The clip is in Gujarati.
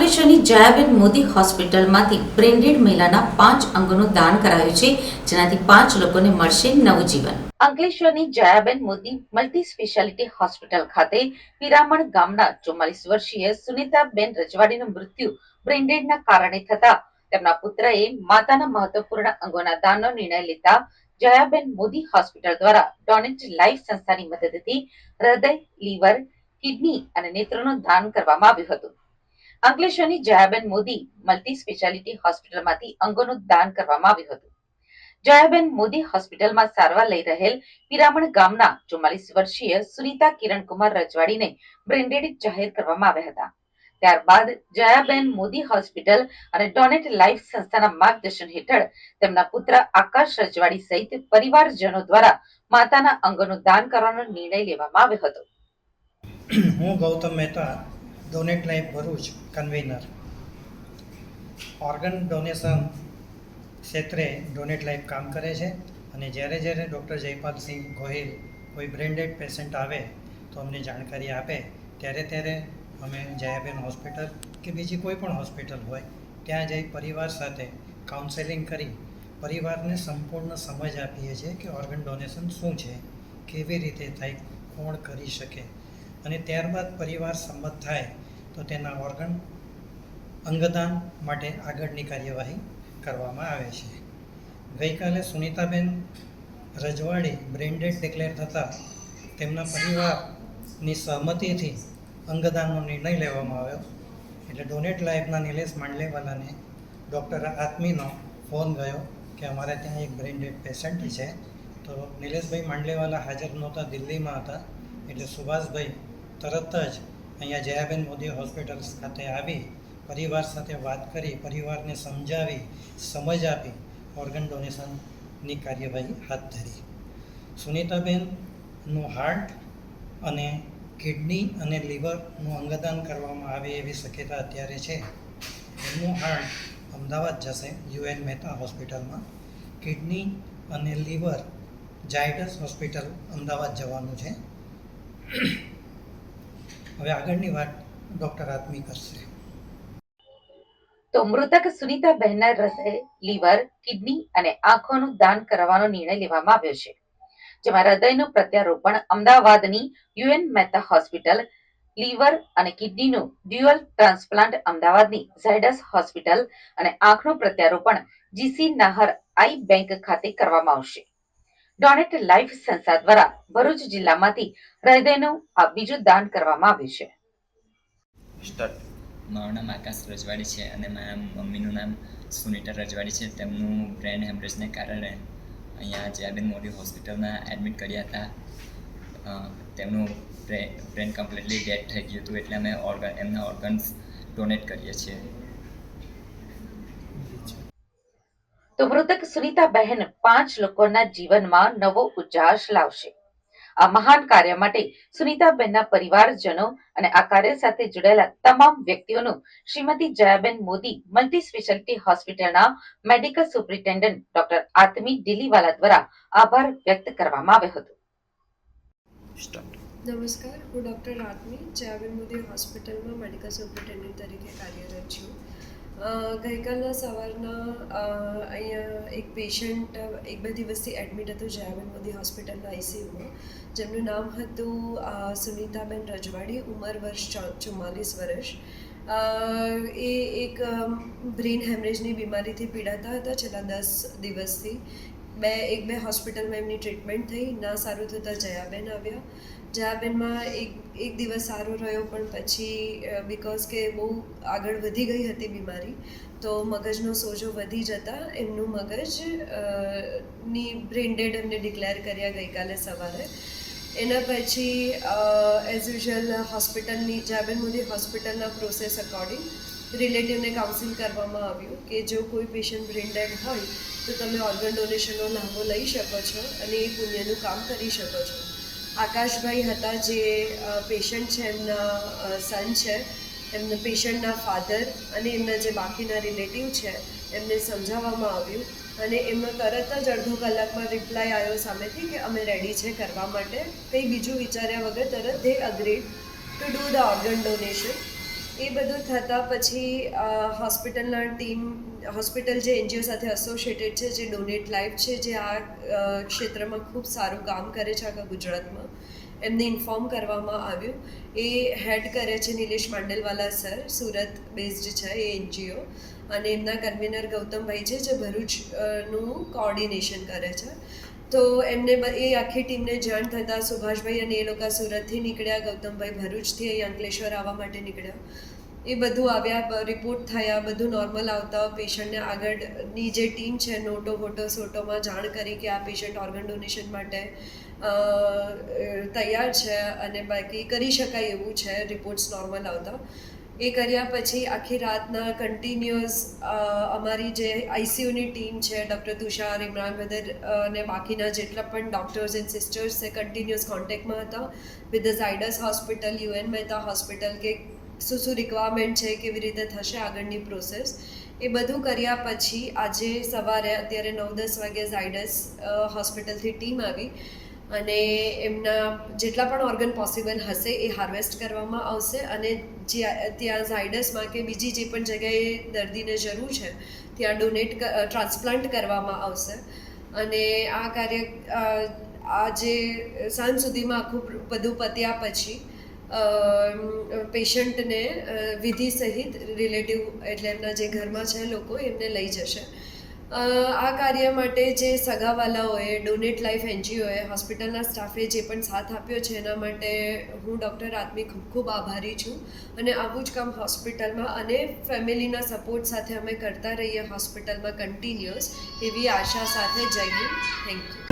અંકલેશ્વરની જયાબેન મોદી હોસ્પિટલમાંથી બ્રેન્ડેડ મહિલાના પાંચ અંગોનું દાન કરાયું છે, જેનાથી પાંચ લોકોને મળશે નવું જીવન. અંકલેશ્વરની Jayaben Modi multi speciality hospital ખાતે પિરામણ ગામના ચુમ્માલીસ વર્ષીય સુનિતાબેન રજવાડીનું મૃત્યુ બ્રેન્ડેડના કારણે થતા. તેમના પુત્રએ માતાના મહત્વપૂર્ણ અંગોના દાનનો નિર્ણય લેતા જયાબેન મોદી હોસ્પિટલ દ્વારા ડોનેટ લાઈફ સંસ્થાની મદદથી હૃદય, લીવર, કિડની અને નેત્રનું દાન કરવામાં આવ્યું હતું. અંકલેશ્વરની જયાબેન મોદી મલ્ટી સ્પેશિયાલિટી હોસ્પિટલમાંથી અંગોનું દાન કરવામાં આવ્યું હતું. જયાબેન મોદી હોસ્પિટલમાં સારવાર લઈ રહેલ પિરામણ ગામના ચુમ્માલીસ વર્ષીય સુનીતા કિરણકુમાર રજવાડીને બ્રેન્ડેડ જાહેર કરવામાં આવ્યા હતા. ત્યારબાદ જયાબેન મોદી હોસ્પિટલ અને ડોનેટ લાઈફ સંસ્થાના માર્ગદર્શન હેઠળ તેમના પુત્ર આકાશ રજવાડી સહિત પરિવારજનો દ્વારા માતાના અંગોનું દાન કરવાનો નિર્ણય લેવામાં આવ્યો હતો. હું Gautam Mehta donate life Bharuch convener organ donation ક્ષેત્રે ડોનેટ લાઈફ કામ કરે છે અને જ્યારે જ્યારે ડૉક્ટર જયપાલસિંહ ગોહિલ કોઈ બ્રેન્ડેડ પેશન્ટ આવે તો અમને જાણકારી આપે, ત્યારે ત્યારે અમે જયાબેન હોસ્પિટલ કે બીજી કોઈ પણ હોસ્પિટલ હોય, ત્યાં જઈ પરિવાર સાથે કાઉન્સેલિંગ કરી પરિવારને સંપૂર્ણ સમજ આપીએ છીએ કે ઓર્ગન ડોનેશન શું છે, કેવી રીતે થાય, કોણ કરી શકે. અને ત્યારબાદ પરિવાર સંમત થાય, તો તેના ઓર્ગન અંગદાન માટે આગળની કાર્યવાહી કરવામાં આવે છે. ગઈકાલે સુનીતાબેન રજવાડી બ્રેન્ડેડ ડિક્લેર થતાં તેમના પરિવારની સહમતિથી અંગદાનનો નિર્ણય લેવામાં આવ્યો. એટલે ડોનેટ લાઈફના નિલેશ માંડલેવાલાને ડૉક્ટર આત્મીનો ફોન ગયો કે અમારે ત્યાં એક બ્રેન્ડેડ પેશન્ટ છે. તો નિલેશભાઈ માંડલેવાલા હાજર નહોતા દિલ્હીમાં હતા. એટલે સુભાષભાઈ તરત જ અહીંયા જયાબેન મોદી હોસ્પિટલ ખાતે આવી, પરિવાર સાથે વાત કરી, પરિવારને સમજાવી, સમજ આપી ઓર્ગન ડોનેશનની કાર્યવાહી હાથ ધરી. સુનીતાબેનનું હાર્ટ અને કિડની અને લીવરનું અંગદાન કરવામાં આવે એવી શક્યતા અત્યારે છે. એમનું હાર્ટ અમદાવાદ જશે, યુએન મહેતા હોસ્પિટલમાં. કિડની અને લીવર જાયડસ હોસ્પિટલ અમદાવાદ જવાનું છે. હવે આગળની વાત ડોક્ટર આત્મી કરશે તો મૃતક સુનીતાબહેનના હૃદય, લીવર, કિડની અને આંખોનું દાન કરવાનો નિર્ણય લેવામાં આવ્યો છે. જેમાં હૃદયનું પ્રત્યારોપણ અમદાવાદની યુએન મહેતા હોસ્પિટલ, લીવર અને કિડનીનું ડ્યુઅલ ટ્રાન્સપ્લાન્ટ અમદાવાદની ઝાયડસ હોસ્પિટલ અને આંખનું પ્રત્યારોપણ જીસી નાહર આઈ બેંક ખાતે કરવામાં આવશે. ડોનેટ લાઈફ સંસ્થા દ્વારા ભરૂચ જિલ્લામાંથી હૃદયનું આ બીજું દાન કરવામાં આવ્યું છે. મારું નામ આકાશ રજવાડી છે અને મારા મમ્મીનું નામ સુનીતા રજવાડી છે. તેમનું બ્રેન હેમરેજને કારણે અહીંયા જયાબેન મોદી હોસ્પિટલમાં એડમિટ કર્યા હતા. તેમનું બ્રેન કમ્પ્લીટલી ડેડ થઈ ગયું હતું એટલે અમે ઓર્ગન, એમના ઓર્ગન્સ ડોનેટ કરીએ છીએ. તો મૃતક સુનીતા બહેન પાંચ લોકોના જીવનમાં નવો ઉજાસ લાવશે. આ મહાન કાર્ય માટે સુનીતાબેનના પરિવારજનો અને આ કાર્ય સાથે જોડાયેલા તમામ વ્યક્તિઓનું શ્રીમતી જયાબેન મોદી મલ્ટી સ્પેશિયાલિટી હોસ્પિટલના medical superintendent doctor Atmi Diliwala દ્વારા આભાર વ્યક્ત કરવામાં આવ્યો હતો. નમસ્કાર હું ડૉક્ટર આત્મી જયાબેન મોદી હોસ્પિટલમાં મેડિકલ સુપ્રિન્ટેન્ડન્ટ તરીકે કાર્યરત છું. ગઈકાલના સવારના અહીંયા એક પેશન્ટ એક બે દિવસથી એડમિટ હતું જયાબેન મોદી હોસ્પિટલના આઈસીયુમાં જેમનું નામ હતું સુનીતાબેન રજવાડી, ઉંમર વર્ષ ચુમ્માલીસ વર્ષ. એ એક બ્રેન હેમરેજની બીમારીથી પીડાતા હતા છેલ્લા દસ દિવસથી. બે, એક બે હોસ્પિટલમાં એમની ટ્રીટમેન્ટ થઈ, ના સારું થતાં જયાબેન આવ્યા. જયાબેનમાં એક એક દિવસ સારો રહ્યો, પણ પછી બિકોઝ કે બહુ આગળ વધી ગઈ હતી બીમારી, તો મગજનો સોજો વધી જતાં એમનું મગજની બ્રેન ડેડ એમને ડિક્લેર કર્યા ગઈકાલે સવારે. એના પછી એઝ યુઝ્યુઅલ હોસ્પિટલની જાબેન મોદી હોસ્પિટલના પ્રોસેસ અકોર્ડિંગ રિલેટિવને કાઉન્સિલ કરવામાં આવ્યું કે જો કોઈ પેશન્ટ બ્રેન ડેડ હોય, તો તમે ઓર્ગન ડોનેશનનો લાભો લઈ શકો છો અને એ પુણ્યનું કામ કરી શકો છો. આકાશભાઈ હતા જે પેશન્ટ છે, એમના સન છે. એમના પેશન્ટના ફાધર અને એમના જે બાકીના રિલેટિવ છે, એમને સમજાવવામાં આવ્યું. અને એમનો તરત જ અડધો કલાકમાં રિપ્લાય આવ્યો સામેથી કે અમે રેડી છે કરવા માટે. કંઈ બીજું વિચાર્યા વગર તરત they agreed to do the organ donation એ બધું થતાં પછી હોસ્પિટલના ટીમ, હોસ્પિટલ જે એનજીઓ સાથે એસોસિએટેડ છે, જે ડોનેટ લાઈફ છે, જે આ ક્ષેત્રમાં ખૂબ સારું કામ કરે છે આખા ગુજરાતમાં, એમને ઇન્ફોર્મ કરવામાં આવ્યું. એ હેડ કરે છે નિલેશ માંડલવાલા સર સુરત બેઝડ છે એ એનજીઓ. અને એમના કન્વીનર ગૌતમભાઈ છે, જે ભરૂચનું કોઓર્ડિનેશન કરે છે. તો એમને એ આખી ટીમને જાણ થતાં સુભાષભાઈ અને એ લોકો સુરતથી નીકળ્યા, ગૌતમભાઈ ભરૂચથી અહીં અંકલેશ્વર આવવા માટે નીકળ્યા. એ બધું આવ્યા રિપોર્ટ થયા, બધું નોર્મલ આવતા પેશન્ટને આગળની જે ટીમ છે, નોટો ફોટો સોટોમાં જાણ કરી કે આ પેશન્ટ ઓર્ગન ડોનેશન માટે તૈયાર છે અને બાકી કરી શકાય એવું છે રિપોર્ટ્સ નોર્મલ આવતા. એ કર્યા પછી આખી રાતના કન્ટિન્યુઅસ અમારી જે આઈસીયુની ટીમ છે, ડૉક્ટર તુષાર, ઇમરાન બદર અને બાકીના જેટલા પણ ડૉક્ટર્સ એન્ડ સિસ્ટર્સ છે કન્ટિન્યુઅસ કોન્ટેક્ટમાં હતા with the Zydus hospital UN Mehta hospital કે શું શું રિક્વાયરમેન્ટ છે, કેવી રીતે થશે આગળની પ્રોસેસ એ બધું કર્યા પછી આજે સવારે અત્યારે નવ દસ વાગે ઝાયડસ હોસ્પિટલથી ટીમ આવી. અને એમના જેટલા પણ ઓર્ગન પોસિબલ હશે એ હાર્વેસ્ટ કરવામાં આવશે અને જ્યાં ત્યાં ઝાયડસમાં કે બીજી જે પણ જગ્યાએ દર્દીને જરૂર છે, ત્યાં ડોનેટ ટ્રાન્સપ્લાન્ટ કરવામાં આવશે. અને આ કાર્ય આજે સાંજ સુધીમાં આખું બધું પત્યા પછી પેશન્ટને વિધિ સહિત રિલેટિવ એટલે એમના જે ઘરમાં છે લોકો એમને લઈ જશે. આ કાર્ય માટે જે સગાવાલાઓએ, ડોનેટ લાઈફ એનજીઓએ, હોસ્પિટલના સ્ટાફે જે પણ સાથ આપ્યો છે, એના માટે હું ડૉક્ટર આત્મી ખૂબ ખૂબ આભારી છું. અને આવું જ કામ હોસ્પિટલમાં અને ફેમિલીના સપોર્ટ સાથે અમે કરતા રહીએ હોસ્પિટલમાં કન્ટિન્યુઅસ, એવી આશા સાથે જઈએ થેન્ક યુ.